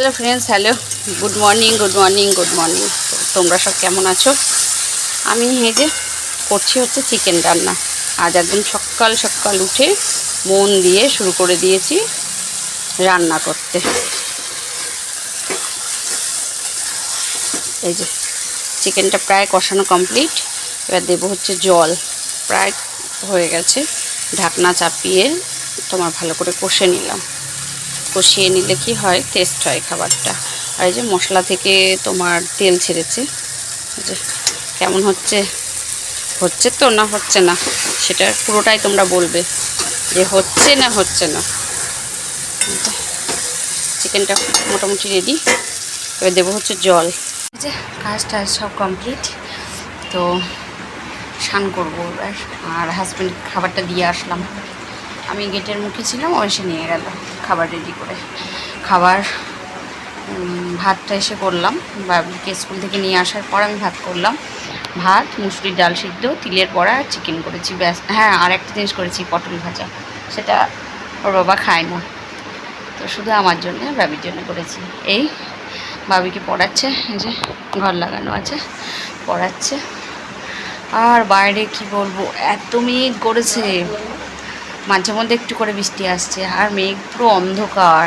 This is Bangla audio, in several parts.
Hello friends hello good morning good morning good morning তোমরা সব কেমন আছো? আমি এই যে করছি হচ্ছে চিকেন রান্না। আজ একদম সকাল সকাল উঠে মন দিয়ে শুরু করে দিয়েছি রান্না করতে। এই যে চিকেনটা প্রায় কষানো কমপ্লিট এবার দেবো হচ্ছে জল। প্রায় হয়ে গেছে। ঢাকনা চাপিয়ে তোমার ভালো করে কষে নিলাম। কষিয়ে নিলে কি হয়? টেস্ট হয় খাবারটা। আর এই যে মশলা থেকে তোমার তেল ছেড়েছে। যে কেমন হচ্ছে? হচ্ছে তো না হচ্ছে না? সেটা পুরোটাই তোমরা বলবে যে হচ্ছে না হচ্ছে না। চিকেনটা মোটামুটি রেডি এবার দেবো হচ্ছে জল। যে কাজ টাজ সব কমপ্লিট তো স্নান করব এবার। আর হাজব্যান্ড খাবারটা দিয়ে আসলাম। আমি গেটের মুখে ছিলাম, ও এসে নিয়ে গেল। খাবার রেডি করে। খাবার ভাতটা এসে করলাম। বাবুকে স্কুল থেকে নিয়ে আসার পর আমি ভাত করলাম। ভাত, মুসুরির ডাল সিদ্ধ, তিলের বড়া চিকেন করেছি। ব্যাস হ্যাঁ আর একটা জিনিস করেছি, পটল ভাজা। সেটা ওর বাবা খায় না। তো শুধু আমার জন্য বাবির জন্য করেছি। এই বাবিকে পড়াচ্ছে যে ঘর লাগানো আছে, পড়াচ্ছে। আর বাইরে কি বলব, এত মেঘ করেছে। মাঝে মধ্যে একটু করে বৃষ্টি আসছে আর মেঘ পুরো অন্ধকার,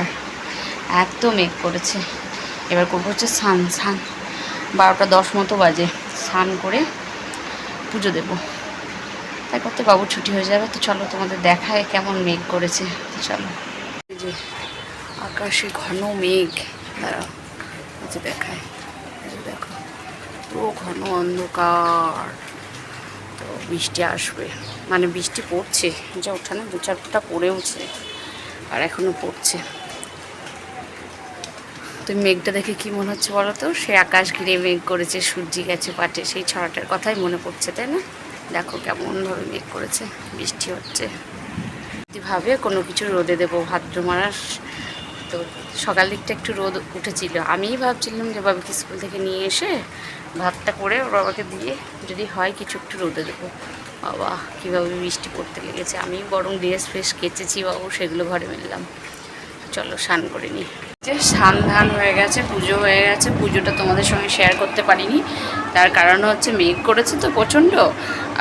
এত মেঘ করেছে। এবার করব হচ্ছে স্নান স্নান। বারোটা দশ মতো বাজে, স্নান করে পুজো দেব। তাই করতে বাবু ছুটি হয়ে যাবে, তো চলো তোমাদের দেখায় কেমন মেঘ করেছে, তো চলো। যে আকাশে ঘন মেঘ, দাঁড়াও যে দেখায় দেখো, পুরো ঘন অন্ধকার। তো বৃষ্টি আসবে। মানে বৃষ্টি পড়ছে, যা ওঠানে দু চার ফোঁটা পড়েওছে আর এখনও পড়ছে। তো মেঘটা দেখে কি মনে হচ্ছে বলো তো? সে আকাশ ঘিরে মেঘ করেছে, সূর্যি গেছে পাটে, সেই ছড়াটার কথাই মনে পড়ছে, তাই না? দেখো কেমনভাবে মেঘ করেছে, বৃষ্টি হচ্ছে। ভাবে কোনো কিছু রোদে দেবো, ভাদ্র মাস। তো সকাল দিকটা একটু রোদ উঠেছিল। আমিই ভাবছিলাম যে বাবাকে স্কুল থেকে নিয়ে এসে ভাতটা করে ওর বাবাকে দিয়ে যদি হয় কিছু একটু রোদে দেবো। বাবা, কীভাবে বৃষ্টি পড়তে লেগেছে। আমি বরং ড্রেস ফ্রেস কেচেছি বাবু, সেগুলো ঘরে মেললাম। চলো, স্নান করে নিই যে স্নান ধান হয়ে গেছে, পুজো হয়ে গেছে। পুজোটা তোমাদের সঙ্গে শেয়ার করতে পারিনি। তার কারণ হচ্ছে মেঘ করেছে তো প্রচণ্ড।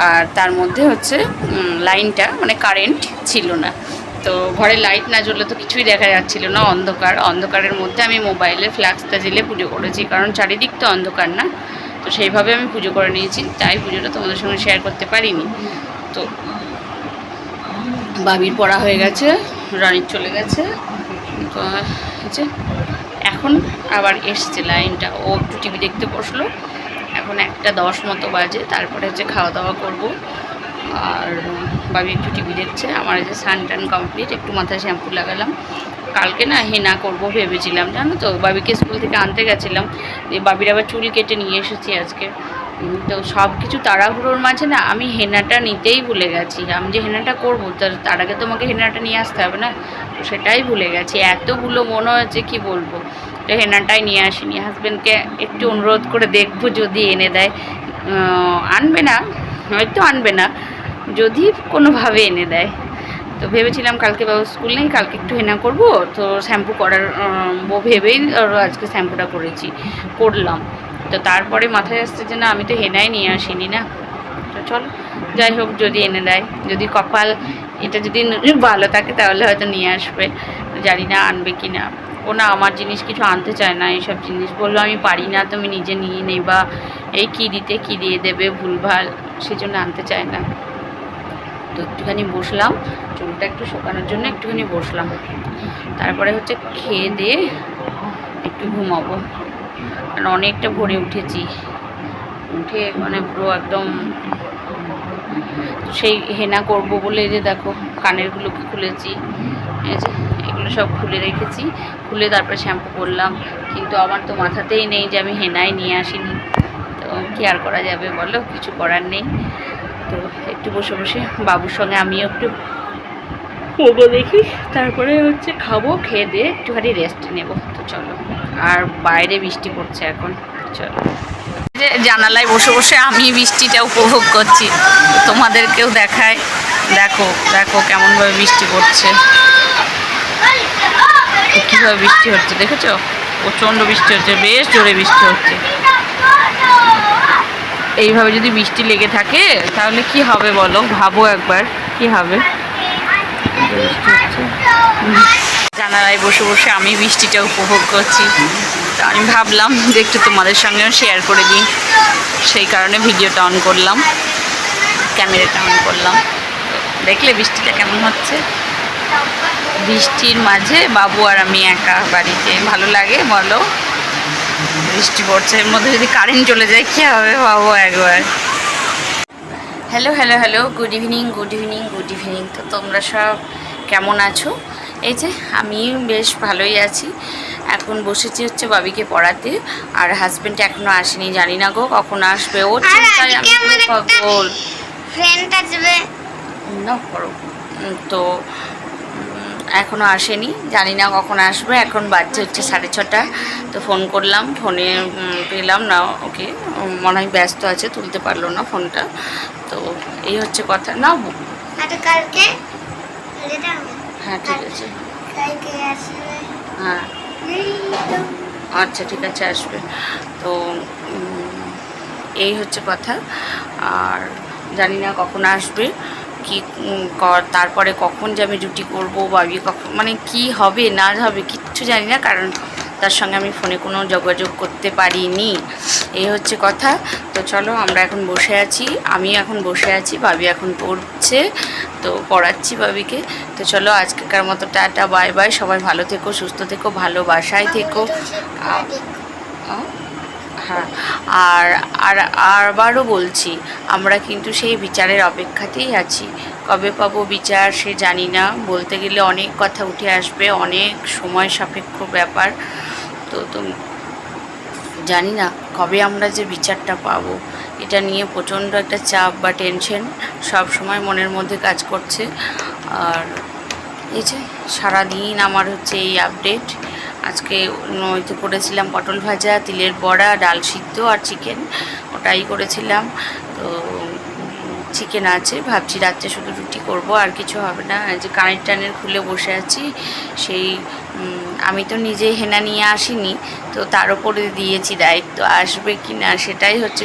আর তার মধ্যে হচ্ছে লাইনটা মানে কারেন্ট ছিল না। তো ঘরে লাইট না জ্বললে তো কিছুই দেখা যাচ্ছিল না, অন্ধকার। অন্ধকারের মধ্যে আমি মোবাইলে ফ্ল্যাক্সটা জেলে পুজো করেছি। কারণ চারিদিক তো অন্ধকার না। তো সেইভাবে আমি পুজো করে নিয়েছি, তাই পুজোটা তোমাদের সঙ্গে শেয়ার করতে পারিনি। তো বাবির পড়া হয়ে গেছে, রানীর চলে গেছে, তো হচ্ছে এখন আবার এসছে লাইনটা, ও একটু টিভি দেখতে বসল, এখন একটা দশ মতো বাজে, তারপরে হচ্ছে খাওয়া দাওয়া করব। আর বাবি একটু টিভি দেখছে, আমার যে সান টান কমপ্লিট, একটু মাথায় শ্যাম্পু লাগালাম কালকে না হেনা করব ভেবেছিলাম, জানো তো? বাবিকে স্কুল থেকে আনতে গেছিলাম বাবির আবার চুল কেটে নিয়ে এসেছি আজকে। তো সব কিছু তাড়াহুড়োর মাঝে না আমি হেনাটা নিতেই ভুলে গেছি। আমি যে হেনাটা করব, তার তার আগে তো আমাকে হেনাটা নিয়ে আসতে হবে না? তো সেটাই ভুলে গেছি। এতগুলো মনে হচ্ছে কি বলব? তো হেনাটাই নিয়ে আসিনি। হাজব্যান্ডকে একটু অনুরোধ করে দেখব যদি এনে দেয়। আনবে না, হয়তো আনবে না। যদি কোনোভাবে এনে দেয়। তো ভেবেছিলাম কালকে বাবু স্কুল নেই, কালকে একটু হেনা করব। তো শ্যাম্পু করার ভেবেই আজকে শ্যাম্পুটা করেছি, করলাম। তো তারপরে মাথায় আসছে যে না, আমি তো হেনাই নিয়ে আসিনি না। তো চলো, যাই হোক, যদি এনে দেয়। যদি কপাল, এটা যদি ভালো থাকে তাহলে হয়তো নিয়ে আসবে। জানি না আনবে কি না। ও না আমার জিনিস কিছু আনতে চায় না, এইসব জিনিস। বলল, আমি পারি না, তুমি নিজে নিয়ে নেবা। এই কী দিতে, কী দিয়ে দেবে, ভুলভাল। সেজন্য আনতে চায় না। তো একটুখানি বসলাম, চুলটা একটু শোকানোর জন্য একটুখানি বসলাম। তারপরে হচ্ছে খেয়ে দিয়ে একটু ঘুমাবো। কারণ অনেকটা ভোরে উঠেছি। উঠে মানে পুরো একদম সেই হেনা করব বলে যে দেখো কানেরগুলোকে খুলেছি। এগুলো সব খুলে রেখেছি। খুলে তারপরে শ্যাম্পু করলাম। কিন্তু আমার তো মাথাতেই নেই যে আমি হেনাই নিয়ে আসিনি। তো কি আর করা যাবে বলো? কিছু করার নেই। তো একটু বসে বসে বাবুর সঙ্গে আমিও একটু করব দেখি। তারপরে হচ্ছে খাব, খেয়ে দিয়ে একটুখানি রেস্ট নেব। তো চলো, আর বাইরে বৃষ্টি পড়ছে এখন। চলো। জানালায় বসে বসে আমি বৃষ্টিটা উপভোগ করছি। তোমাদেরকেও দেখায়। দেখো দেখো কেমনভাবে বৃষ্টি পড়ছে। কীভাবে বৃষ্টি হচ্ছে, দেখেছ? প্রচণ্ড বৃষ্টি হচ্ছে, বেশ জোরে বৃষ্টি হচ্ছে। এইভাবে যদি বৃষ্টি লেগে থাকে, তাহলে কি হবে বলো? ভাবো একবার, কি হবে? জানালায় বসে বসে আমি বৃষ্টিটা উপভোগ করছি। তো আমি ভাবলাম যে একটু তোমাদের সঙ্গেও শেয়ার করে দিই। সেই কারণে ভিডিওটা অন করলাম, ক্যামেরাটা অন করলাম। দেখলে বৃষ্টিটা কেমন হচ্ছে? বৃষ্টির মাঝে বাবু আর আমি একা বাড়িতে, ভালো লাগে বলো? বৃষ্টি পড়ছে এর মধ্যে যদি কারেন্ট চলে যায় কী হবে বাবু একবার? Hello hello hello good evening good evening good evening তো তোমরা সব কেমন আছো? এই যে আমি বেশ ভালোই আছি। এখন বসেছি হচ্ছে বাবিকে পড়াতে আর হাজব্যান্ড এখনও আসেনি জানি না গো কখন আসবে। ও চিন্তায় আমি পাগল। ফ্রেন্ড আসবে। না করো। তো এখনও আসেনি। জানি না কখন আসবে এখন বাজছে হচ্ছে সাড়ে ছটা। তো ফোন করলাম ফোনে পেলাম না ওকে। মনে হয় ব্যস্ত আছে তুলতে পারল না ফোনটা তো এই হচ্ছে কথা। না কালকে? হ্যাঁ ঠিক আছে। হ্যাঁ। আচ্ছা ঠিক আছে আসবে। তো এই হচ্ছে কথা। আর জানি না কখন আসবে। কি তারপরে কখন যে আমি ডিউটি করব বা ইয়ে কখন মানে কি হবে না হবে কিচ্ছু জানি না কারণ তার সঙ্গে আমি ফোনে কোনো যোগাযোগ করতে পারিনি। এই হচ্ছে কথা। তো চলো আমরা এখন বসে আছি আমি এখন বসে আছি বাবি এখন পড়ছে তো পড়াচ্ছি বাবিকে তো চলো আজকেকার মতো টাটা বাই বাই সবাই ভালো থেকো সুস্থ থেকো ভালোবাসায় থেকো। আ- হ্যাঁ আর আর আবারও বলছি, আমরা কিন্তু সেই বিচারের অপেক্ষাতেই আছি। কবে পাবো বিচার সে জানি না, বলতে গেলে অনেক কথা উঠে আসবে, অনেক সময় সাপেক্ষ ব্যাপার। তো তো জানি না কবে আমরা যে বিচারটা পাবো, এটা নিয়ে প্রচণ্ড একটা চাপ বা টেনশন সব সময় মনের মধ্যে কাজ করছে। আর এই যে সারাদিন আমার হচ্ছে এই আপডেট আজকে নয়তো করেছিলাম পটল ভাজা তিলের বড়া ডাল সিদ্ধ আর চিকেন ওটাই করেছিলাম। তো চিকেন আছে ভাবছি রাত্রে শুধু রুটি করব আর কিছু হবে না। যে কানের টানের খুলে বসে আছি সেই আমি তো নিজে হেনা নিয়ে আসিনি তো তার উপরে দিয়েছি দায়িত্ব আসবে কি না সেটাই হচ্ছে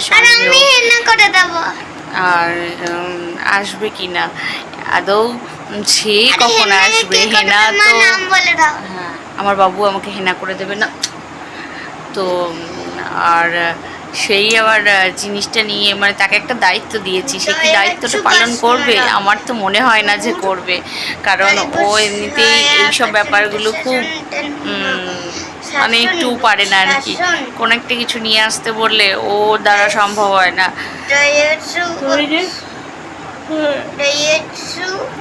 আর আসবে কি না? আদৌ সে কখন আসবে? হেনা তো হ্যাঁ। আমার বাবু আমাকে হেনা করে দেবে না। তো আর সেই আবার জিনিসটা নিয়ে মানে তাকে একটা দায়িত্ব দিয়েছি সে কি দায়িত্বটা পালন করবে? আমার তো মনে হয় না যে করবে কারণ ও এমনিতেই এইসব ব্যাপারগুলো খুব মানে একটু পারে না আর কি কোনো একটা কিছু নিয়ে আসতে বললে ও দ্বারা সম্ভব হয় না।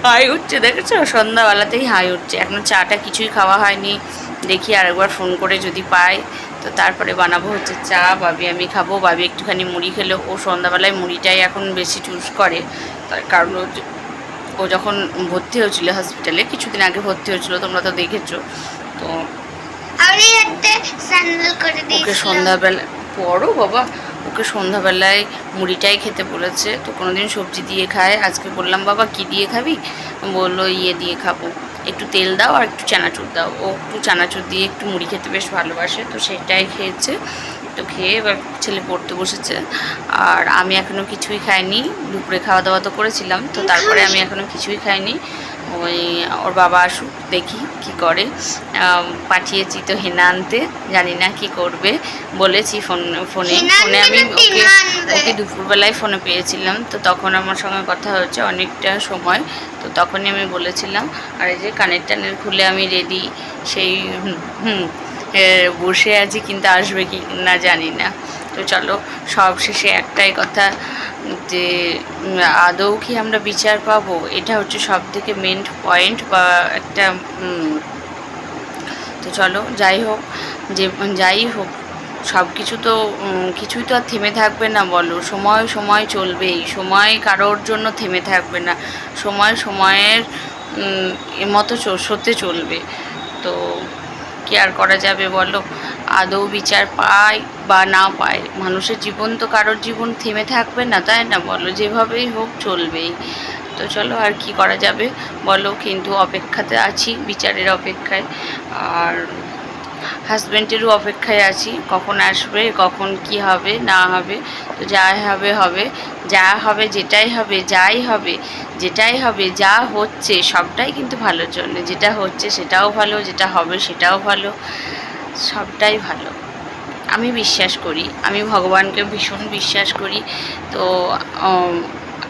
হাই উঠছে দেখেছ? সন্ধ্যাবেলাতেই হাই উঠছে। এখনও চাটা কিছুই খাওয়া হয়নি। দেখি আরেকবার ফোন করে যদি পাই। তো তারপরে বানাবো হচ্ছে চা বাবি আমি খাব। বাবি একটুখানি মুড়ি খেলে। ও সন্ধ্যাবেলায় মুড়িটাই এখন বেশি চুজ করে। তার কারণ ও যখন ভর্তি হয়েছিল হসপিটালে কিছুদিন আগে ভর্তি হয়েছিল তোমরা তো দেখেছ। তো ওকে সন্ধ্যাবেলা পড়ো বাবা। ওকে সন্ধ্যাবেলায় মুড়িটাই খেতে বলেছে। তো কোনো দিন সবজি দিয়ে খায়। আজকে বললাম, বাবা, কি দিয়ে খাবি? বলল ইয়ে দিয়ে খাব। একটু তেল দাও আর একটু চানাচুর দাও। ও একটু চানাচুর দিয়ে একটু মুড়ি খেতে বেশ ভালোবাসে। তো সেটাই খেয়েছে। তো খেয়ে এবার ছেলে পড়তে বসেছে। আর আমি এখনও কিছুই খাইনি। দুপুরে খাওয়া দাওয়া তো করেছিলাম। তো তারপরে আমি এখনও কিছুই খাইনি। ওই ওর বাবা আসুক দেখি কি করে। পাঠিয়েছি তো হেনা আনতে জানি না কি করবে। বলেছি ফোন ফোনে ফোনে আমি ওকে ওকে দুপুরবেলায় ফোনে পেয়েছিলাম। তো তখন আমার সঙ্গে কথা হয়েছে অনেকটা সময়। তো তখনই আমি বলেছিলাম আর এই যে কানের টানের খুলে আমি রেডি সেই হুম বসে আছি কিন্তু আসবে কি না জানি না। তো চলো, সব শেষে একটাই কথা যে আদৌ কি আমরা বিচার পাবো? এটা হচ্ছে সব থেকে মেন পয়েন্ট বা একটা তো চলো, যাই হোক, যে, যাই হোক সব কিছু তো কিছুই তো আর থেমে থাকবে না বলো। সময় সময় চলবেই। সময় কারোর জন্য থেমে থাকবে না। সময়, সময়ের মতো সতে চলবে। তো কি আর করা যাবে বলো? আদৌ বিচার পায় বা না পায়? মানুষের জীবন তো কারোর জীবন থেমে থাকবে না, তাই না? বলো, যেভাবেই হোক চলবেই। তো চলো, আর কি করা যাবে? বলো, কিন্তু অপেক্ষাতে আছি, বিচারের অপেক্ষায়। আর হাজব্যান্ডেরও অপেক্ষায় আছি, কখন আসবে, কখন কি হবে, না হবে, তো যা হবে হবে, যা হবে, যেটাই হবে, যাই হবে, যেটাই হবে, যা হচ্ছে, সবটাই কিন্তু ভালোর জন্য। যেটা হচ্ছে, সেটাও ভালো, যেটা হবে, সেটাও ভালো। সবটাই ভালো। আমি বিশ্বাস করি, আমি ভগবানকে ভীষণ বিশ্বাস করি। তো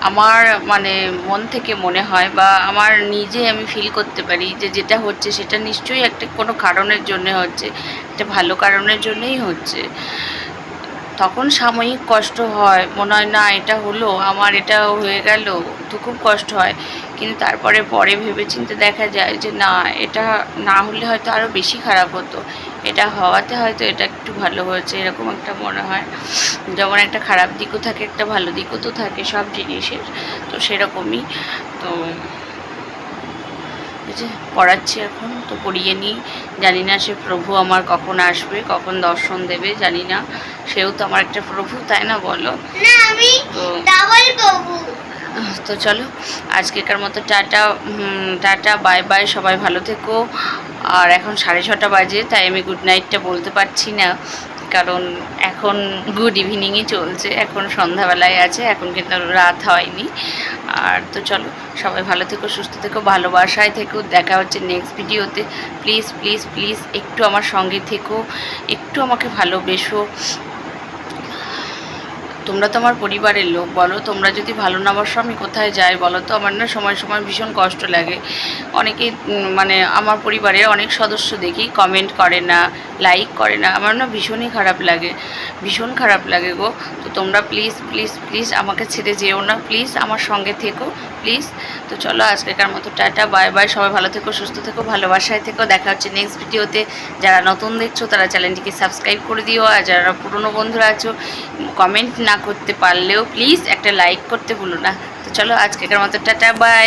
আমার মানে মন থেকে মনে হয় বা আমার নিজে আমি ফিল করতে পারি যে যেটা হচ্ছে সেটা নিশ্চয়ই একটা কোনো কারণের জন্য হচ্ছে, একটা ভালো কারণের জন্যই হচ্ছে। তখন সাময়িক কষ্ট হয়, মনে হয় না এটা হলো, আমার এটা হয়ে গেল, তো খুব কষ্ট হয়। কিন্তু তারপরে পরে ভেবে চিন্তে দেখা যায় যে না, এটা না হলে হয়তো আরও বেশি খারাপ হতো। এটা হওয়াতে হয়তো এটা একটু ভালো হয়েছে এরকম একটা মনে হয়। যেমন একটা খারাপ দিকও থাকে একটা ভালো দিকও তো থাকে সব জিনিসের তো সেরকমই। তো যে পড়াচ্ছি এখন তো পড়িয়ে নিই। জানি না সে প্রভু আমার কখন আসবে কখন দর্শন দেবে জানি না। সেও তো আমার একটা প্রভু তাই না বলো? তো তো চলো আজকেকার মতো টাটা টাটা বাই বাই সবাই ভালো থেকো। আর এখন সাড়ে ছটা বাজে, তাই আমি গুড নাইটটা বলতে পারছি না। কারণ এখন গুড ইভিনিংই চলছে, এখন সন্ধ্যাবেলায় আছে, এখন কিন্তু রাত হয়নি। আর তো চলো, সবাই ভালো থেকো, সুস্থ থেকো, ভালোবাসায় থেকো, দেখা হচ্ছে নেক্সট ভিডিওতে প্লিজ প্লিজ প্লিজ একটু আমার সঙ্গে থেকো, একটু আমাকে ভালোবেসো। তোমরা তো আমার পরিবারের লোক, বলো তোমরা যদি ভালো না বসো আমি কোথায় যাই বলো তো? আমার না সময় সময় ভীষণ কষ্ট লাগে। অনেকেই মানে আমার পরিবারের অনেক সদস্য দেখি কমেন্ট করে না লাইক করে না, আমার না ভীষণই খারাপ লাগে, ভীষণ খারাপ লাগে গো। তো তোমরা প্লিজ প্লিজ প্লিজ আমাকে ছেড়ে যেও না প্লিজ আমার সঙ্গে থেকো প্লিজ তো চলো আজকেকার মতো টাটা বাই বাই সবাই ভালো থেকো, সুস্থ থেকো, ভালোবাসায় থেকো। দেখা হচ্ছে নেক্সট ভিডিওতে যারা নতুন দেখছ, তারা চ্যানেলটিকে সাবস্ক্রাইব করে দিও। আর যারা পুরনো বন্ধুরা আছো কমেন্ট না করতে পারলেও প্লিজ একটা লাইক করতে ভুলো না। তো চলো আজকেকার মতো টাটা বাই